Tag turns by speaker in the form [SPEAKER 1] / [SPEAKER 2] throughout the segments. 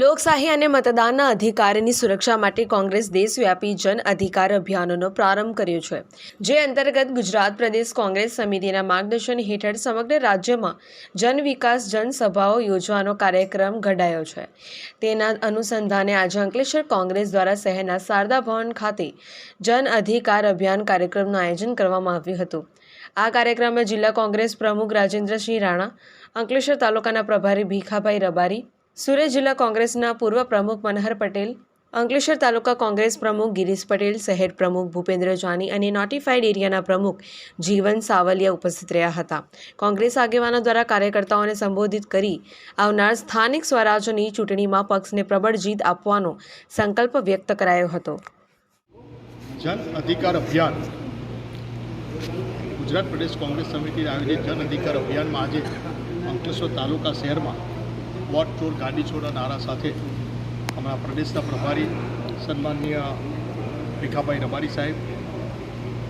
[SPEAKER 1] લોકશાહી અને મતદાનના અધિકારની સુરક્ષા માટે કોંગ્રેસ દેશવ્યાપી જન અધિકાર અભિયાનનો પ્રારંભ કર્યો છે, જે અંતર્ગત ગુજરાત પ્રદેશ કોંગ્રેસ સમિતિના માર્ગદર્શન હેઠળ સમગ્ર રાજ્યમાં જન વિકાસ જનસભાઓ યોજવાનો કાર્યક્રમ ઘડાયો છે. તેના અનુસંધાને આજે અંકલેશ્વર કોંગ્રેસ દ્વારા શહેરના શારદા ભવન ખાતે જન અધિકાર અભિયાન કાર્યક્રમનું આયોજન કરવામાં આવ્યું હતું. આ કાર્યક્રમમાં જિલ્લા કોંગ્રેસ પ્રમુખ રાજેન્દ્રસિંહ રાણા, અંકલેશ્વર તાલુકાના પ્રભારી ભીખાભાઈ રબારી સુરત જિલ્લા કોંગ્રેસના પૂર્વ પ્રમુખ મનહર પટેલ, અંકલેશ્વર તાલુકા કોંગ્રેસ પ્રમુખ ગિરીશ પટેલ, શહેર પ્રમુખ ભૂપેન્દ્ર જાની અને નોટિફાઈડ એરિયાના પ્રમુખ જીવન સાવલિયા ઉપસ્થિત રહ્યા હતા. કોંગ્રેસ આગેવાનો દ્વારા કાર્યકર્તાઓને સંબોધિત કરી આવનાર સ્થાનિક સ્વરાજ્યની ચૂંટણીમાં પક્ષને પ્રબળ જીત આપવાનો સંકલ્પ વ્યક્ત કરાયો હતો.
[SPEAKER 2] જન અધિકાર અભિયાન. ગુજરાત પ્રદેશ કોંગ્રેસ સમિતિ આયોજિત જન અધિકાર અભિયાનમાં આજે અંકલેશ્વર તાલુકા શહેરમાં વોટ ચોર ગાડી છોડના નારા સાથે અમારા પ્રદેશના પ્રભારી સન્માનનીય ભીખાભાઈ રબારી સાહેબ,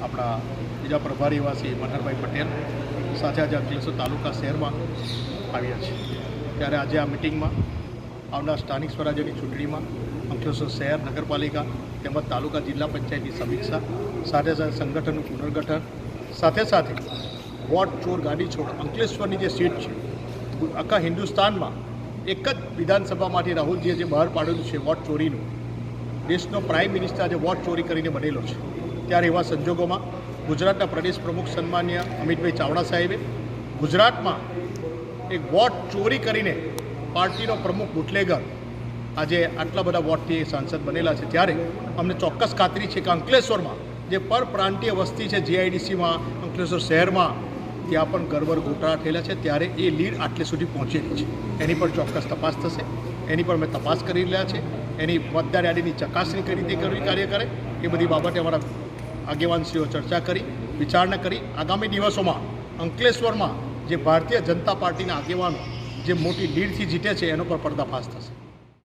[SPEAKER 2] આપણા બીજા પ્રભારી એવા મનહરભાઈ પટેલ, સાથે આજે અંકલેશ્વર તાલુકા શહેરમાં આવ્યા છે. ત્યારે આજે આ મિટિંગમાં આવનાર સ્થાનિક સ્વરાજ્યની ચૂંટણીમાં અંકલેશ્વર શહેર, નગરપાલિકા તેમજ તાલુકા જિલ્લા પંચાયતની સમીક્ષા, સાથે સાથે સંગઠનનું પુનર્ગઠન, સાથે સાથે વોટ ચોર ગાડી છોડ અંકલેશ્વરની જે સીટ છે, આખા હિન્દુસ્તાનમાં એક જ વિધાનસભામાંથી રાહુલજીએ જે બહાર પાડેલું છે વોટ ચોરીનું, દેશનો પ્રાઇમ મિનિસ્ટર આજે વોટ ચોરી કરીને બનેલો છે. ત્યારે એવા સંજોગોમાં ગુજરાતના પ્રદેશ પ્રમુખ સન્માન્ય અમિતભાઈ ચાવડા સાહેબે ગુજરાતમાં એક વોટ ચોરી કરીને પાર્ટીનો પ્રમુખ બુટલેગર આજે આટલા બધા વોટથી સાંસદ બનેલા છે. ત્યારે અમને ચોક્કસ ખાતરી છે કે અંકલેશ્વરમાં જે પરપ્રાંતીય વસ્તી છે જીઆઈડીસીમાં અંકલેશ્વર શહેરમાં ત્યાં પણ ગરબર ગોટાળા થયેલા છે. ત્યારે એ લીડ આટલે સુધી પહોંચેલી છે. એની પર ચોક્કસ તપાસ થશે. એની પર અમે તપાસ કરી રહ્યા છે. એની મતદાર યાદીની ચકાસણી કઈ રીતે કરવી કાર્ય કરે. એ બધી બાબતે અમારા આગેવાનશ્રીઓ ચર્ચા કરી, વિચારણા કરી. આગામી દિવસોમાં અંકલેશ્વરમાં જે ભારતીય જનતા પાર્ટીના આગેવાનો જે મોટી લીડથી જીતે છે, એનો પર પર્દાફાશ થશે.